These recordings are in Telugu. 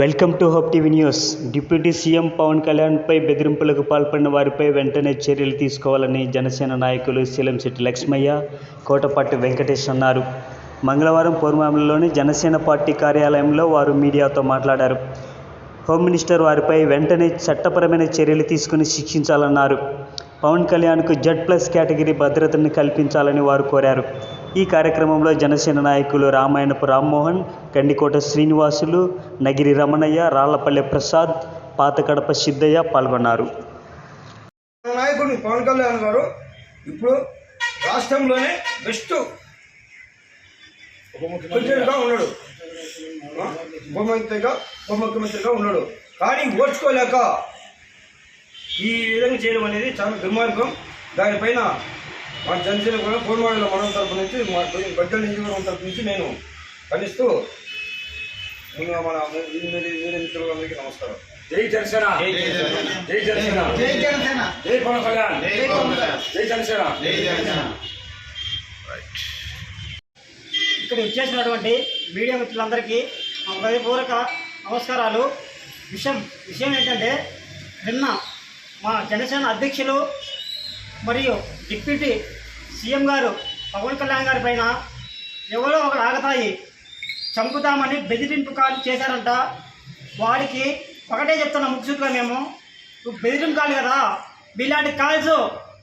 Welcome to Hope TV news deputy CM Pawan కళ్యాణ్పై బెదిరింపులకు పాల్పడిన వారిపై వెంటనే చర్యలు తీసుకోవాలని జనసేన నాయకులు శిలంశెట్టి లక్ష్మయ్య కోటపాటి వెంకటేష్ అన్నారు. మంగళవారం పూర్వంలోని జనసేన పార్టీ కార్యాలయంలో వారు మీడియాతో మాట్లాడారు. హోమ్ మినిస్టర్ వారిపై వెంటనే చట్టపరమైన చర్యలు తీసుకుని శిక్షించాలన్నారు. పవన్ కళ్యాణ్కు జెడ్ ప్లస్ కేటగిరీ భద్రతను కల్పించాలని వారు కోరారు. ఈ కార్యక్రమంలో జనసేన నాయకులు రామాయణపు రామ్మోహన్ గండికోట శ్రీనివాసులు నగిరి రమణయ్య రాళ్ళపల్లె ప్రసాద్ పాతకడప సిద్ధయ్య పాల్గొన్నారు. నాయకుడు పవన్ కళ్యాణ్ గారు ఇప్పుడు రాష్ట్రంలోనే బెస్ట్ ముఖ్యమంత్రిగా ఉన్నాడు. ఆ? ఉపముఖ్యమంత్రిగా ఉపముఖ్యమంత్రిగా ఉన్నాడు. కానీ ఓడ్చుకోలేక ఈ విధంగా చేయడం అనేది చాలా దుర్మార్గం. దానిపైన మా జనసేన కూడా పూర్వాడలో మనం తరపు నుంచి మా గడ్డల నియోజకవర్గం తరపు నుంచి నేను ఖండిస్తూ ముందుగా మన మీడియా మిత్రులందరికీ నమస్కారం. జై జనసేన. జై జనసేన. జై జనసేన. జై పవన్ కళ్యాణ్. జై కళ్యాణ్. జై జనసేన. ఇక్కడ ఇచ్చేసినటువంటి మీడియా మిత్రులందరికీ మా హృదయపూర్వక నమస్కారాలు. విషయం విషయం ఏంటంటే నిన్న మా జనసేన అధ్యక్షులు మరియు డిప్యూటీ సీఎం గారు పవన్ కళ్యాణ్ గారి పైన ఎవరో ఒకరు ఆగతాయి. చంపుతామని బెదిరింపు కాల్ చేశారంట. వాడికి ఒకటే చెప్తున్నా ముఖ్యంగా మేము. నువ్వు బెదిరింపు కాదు కదా. మీలాంటి కాల్స్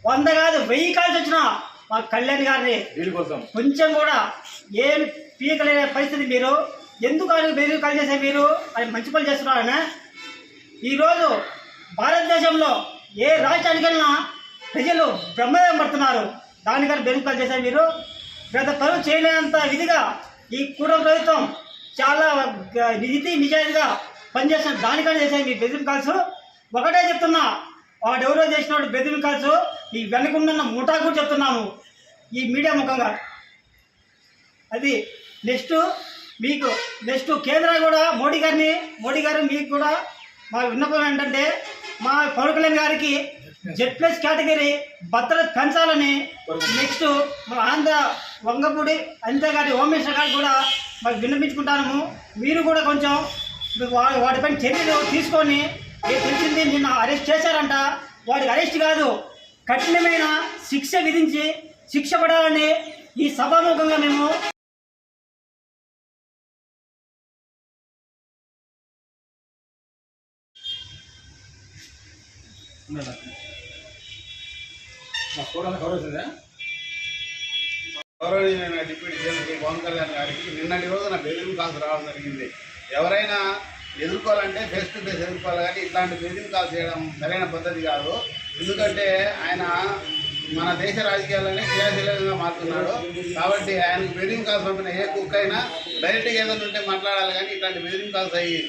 వంద కాదు వెయ్యి కాల్స్ వచ్చినా మా కళ్యాణ్ గారిని వీళ్ళ కోసం. కొంచెం కూడా ఏం పీకలేని పరిస్థితి మీరు. ఎందుకు ఆయన బెదిరి కాల్ చేసే మీరు? అది మంచి పని చేస్తున్నారనే. ఈరోజు భారతదేశంలో ఏ రాష్ట్రానికి వెళ్ళినా ప్రజలు బ్రహ్మదేవం పడుతున్నారు. దానికని బెనుకలు చేశారు మీరు. గత పనులు చేయలేనంత విధిగా ఈ కూడ ప్రభుత్వం చాలా నిధి నిజాయితీగా పనిచేస్తున్న దానికని చేశారు మీ బెదిరి కాల్స్. ఒకటే చెప్తున్నా వాడు ఎవరో చేసిన వాడు బెదిరి కాల్స్. ఈ వెనకుండా ముఠా కూడా చెప్తున్నాము ఈ మీడియా ముఖంగా. అది నెక్స్ట్ మీకు నెక్స్ట్ కేంద్ర కూడా మోడీ గారిని మోడీ గారు మీకు కూడా మా విన్నపం ఏంటంటే మా పవన్ కళ్యాణ్ గారికి జెడ్ ప్లస్ కేటగిరీ భద్రత పెంచాలని నెక్స్ట్ మన ఆంధ్ర వంగపూడి అంతే గారి హోమ్ మినిస్టర్ గారికి కూడా మాకు విన్నపించుకుంటాము. మీరు కూడా కొంచెం వా- వాటిపైన చర్యలు తీసుకొని తెలిసింది నిన్న అరెస్ట్ చేశారంట. వాడికి అరెస్ట్ కాదు కఠినమైన శిక్ష విధించి శిక్ష పడాలని ఈ సభాముఖంగా మేము గౌరవనీయమైన డిప్యూటీ సీఎం పవన్ కళ్యాణ్ గారికి. నిన్నటి రోజున బెదిరింపు కాల్స్ రావడం జరిగింది. ఎవరైనా ఎదుర్కోవాలంటే ఫేస్ టు ఫేస్ ఎదుర్కోవాలి కానీ ఇట్లాంటి బెదిరింపు కాల్స్ చేయడం సరైన పద్ధతి కాదు. ఎందుకంటే ఆయన మన దేశ రాజకీయాలనే క్రియాశీలంగా మారుతున్నాడు. కాబట్టి ఆయనకు బెదిరింపు కాల్స్ పంపిన ఏ కుక్క అయినా డైరెక్ట్గా ఏదైనా ఉంటే మాట్లాడాలి కానీ ఇట్లాంటి బెదిరింపు కాల్స్ అయ్యి